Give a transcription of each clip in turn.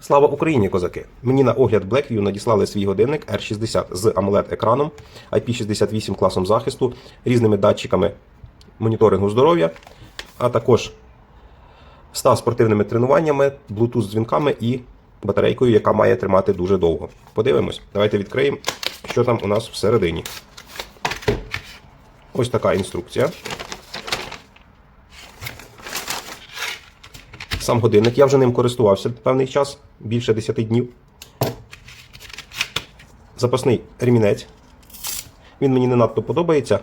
Слава Україні, козаки! Мені на огляд Blackview надіслали свій годинник R60 з amoled екраном IP68 класом захисту, різними датчиками моніторингу здоров'я, а також 100 спортивними тренуваннями, Bluetooth дзвінками і батарейкою, яка має тримати дуже довго. Подивимось, давайте відкриємо, що там у нас всередині. Ось така інструкція. Сам годинник. Я вже ним користувався певний час, більше 10 днів. Запасний ремінець. Він мені не надто подобається.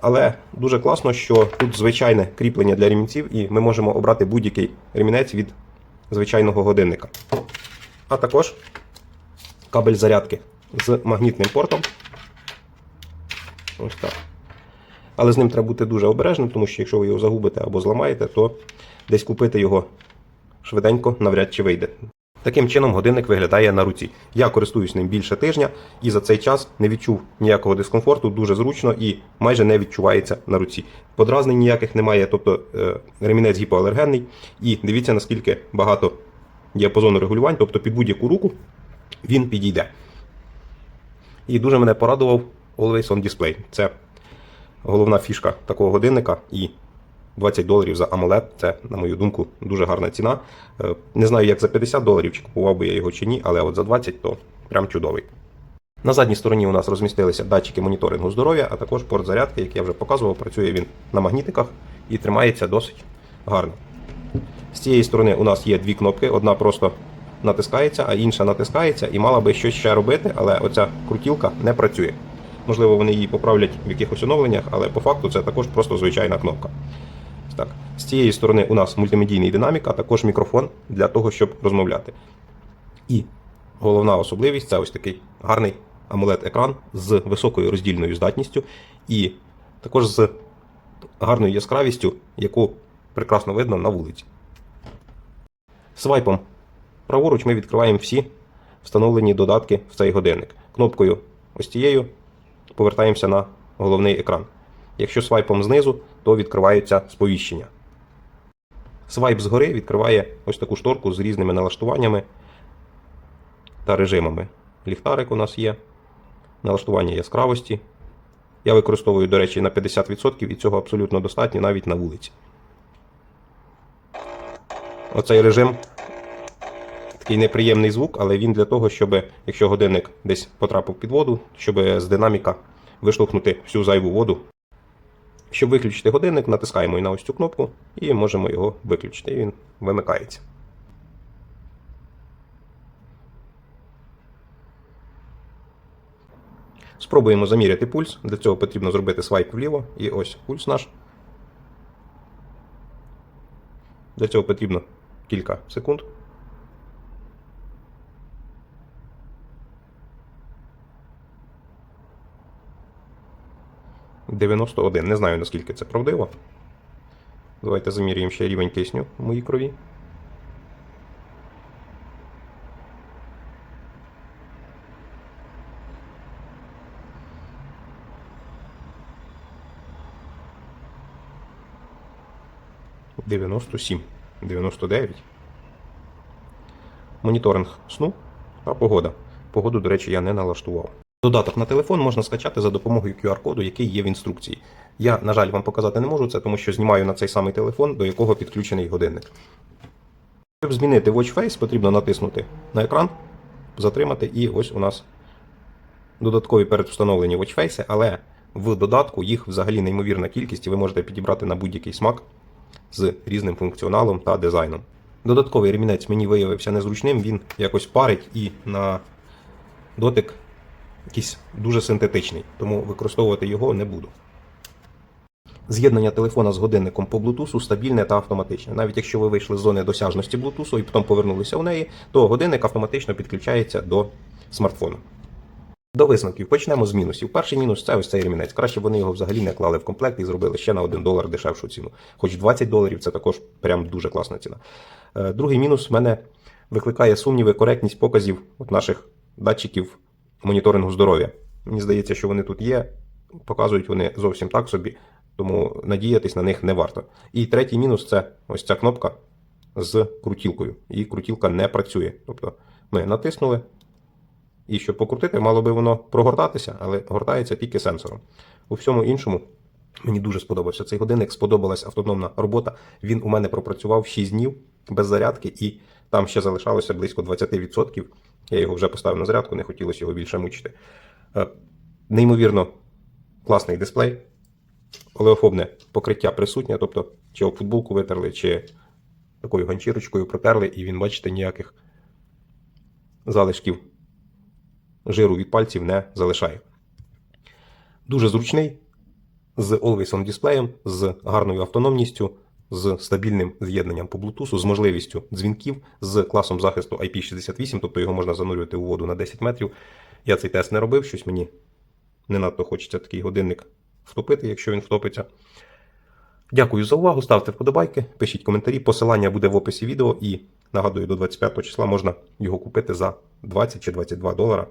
Але дуже класно, що тут звичайне кріплення для ремінців, і ми можемо обрати будь-який ремінець від звичайного годинника. А також кабель зарядки з магнітним портом. Ось так. Але з ним треба бути дуже обережним, тому що якщо ви його загубите або зламаєте, то десь купити його швиденько навряд чи вийде. Таким чином годинник виглядає на руці. Я користуюсь ним більше тижня і за цей час не відчув ніякого дискомфорту, дуже зручно і майже не відчувається на руці. Подразнень ніяких немає, тобто е, ремінець гіпоалергенний. І дивіться, наскільки багато діапазону регулювань, тобто під будь-яку руку він підійде. І дуже мене порадував Always on Display. Це головна фішка такого годинника. І 20 доларів за AMOLED це, на мою думку, дуже гарна ціна. Е, Не знаю, як за 50 доларів, чи купував би я його чи ні, але от за 20 то прям чудовий. На задній стороні у нас розмістилися датчики моніторингу здоров'я, а також порт зарядки, як я вже показував, працює він на магнітиках і тримається досить гарно. З цієї сторони у нас є дві кнопки: одна просто натискається, а інша натискається і мала би щось ще робити, але оця крутілка не працює. Можливо, вони її поправлять в якихось оновленнях, але по факту це також просто звичайна кнопка. Так. З цієї сторони у нас мультимедійний динамік, а також мікрофон для того, щоб розмовляти. І головна особливість це ось такий гарний amoled екран з високою роздільною здатністю і також з гарною яскравістю, яку прекрасно видно на вулиці. Свайпом праворуч ми відкриваємо всі встановлені додатки в цей годинник. Кнопкою ось цією повертаємося на головний екран. Якщо свайпом знизу, то відкриваються сповіщення. Свайп згори відкриває ось таку шторку з різними налаштуваннями та режимами. Ліхтарик у нас є, налаштування яскравості. Я використовую, до речі, на 50% і цього абсолютно достатньо навіть на вулиці. Оцей режим такий неприємний звук, але він для того, щоб, якщо годинник десь потрапив під воду, щоб з динаміка виштовхнути всю зайву воду. Щоб виключити годинник, натискаємо і на ось цю кнопку і можемо його виключити. І він вимикається. Спробуємо заміряти пульс. Для цього потрібно зробити свайп вліво. І ось пульс наш. Для цього потрібно кілька секунд. – 91. Не знаю наскільки це правдиво. Давайте замірюємо ще рівень кисню в моїй крові. Дев'яносто сім, дев'яносто дев'ять. Моніторинг сну та погода. Погоду, до речі, я не налаштував. Додаток на телефон можна скачати за допомогою QR-коду, який є в інструкції. Я, на жаль, вам показати не можу це, тому що знімаю на цей самий телефон, до якого підключений годинник. Щоб змінити Watch Face, потрібно натиснути на екран, затримати, і ось у нас додаткові передвстановлені Watch Face, але в додатку їх взагалі неймовірна кількість, і ви можете підібрати на будь-який смак з різним функціоналом та дизайном. Додатковий ремінець мені виявився незручним, він якось парить і на дотик якийсь дуже синтетичний, тому використовувати його не буду. З'єднання телефона з годинником по Bluetooth стабільне та автоматичне. Навіть якщо ви вийшли з зони досяжності Bluetooth і потім повернулися в неї, то годинник автоматично підключається до смартфону. До висновків почнемо з мінусів. Перший мінус це ось цей ремінець. Краще б вони його взагалі не клали в комплект і зробили ще на 1 долар дешевшу ціну. Хоч 20 доларів це також прям дуже класна ціна. Е, Другий мінус в мене викликає сумніви коректність показів от наших датчиків моніторингу здоров'я. Мені здається, що вони тут є, показують вони зовсім так собі, тому надіятись на них не варто. І третій мінус це ось ця кнопка з крутілкою. І крутілка не працює. Тобто ми натиснули, і щоб покрутити, мало би воно прогортатися, але гортається тільки сенсором. У всьому іншому мені дуже сподобався цей годинник, сподобалась автономна робота. Він у мене пропрацював 6 днів без зарядки, і там ще залишалося близько 20%. Я його вже поставив на зарядку, не хотілося його більше мучити. Е, Неймовірно класний дисплей, олеофобне покриття присутнє, тобто чи об футболку витерли, чи такою ганчірочкою протерли, і він, бачите, ніяких залишків жиру від пальців не залишає. Дуже зручний, з Always On дисплеєм, з гарною автономністю, з стабільним з'єднанням по Bluetooth, з можливістю дзвінків, з класом захисту IP68, тобто його можна занурювати у воду на 10 метрів. Я цей тест не робив, щось мені не надто хочеться такий годинник втопити, якщо він втопиться. Дякую за увагу. Ставте вподобайки, пишіть коментарі. Посилання буде в описі відео і нагадую, до 25 числа можна його купити за 20 чи 22 долара.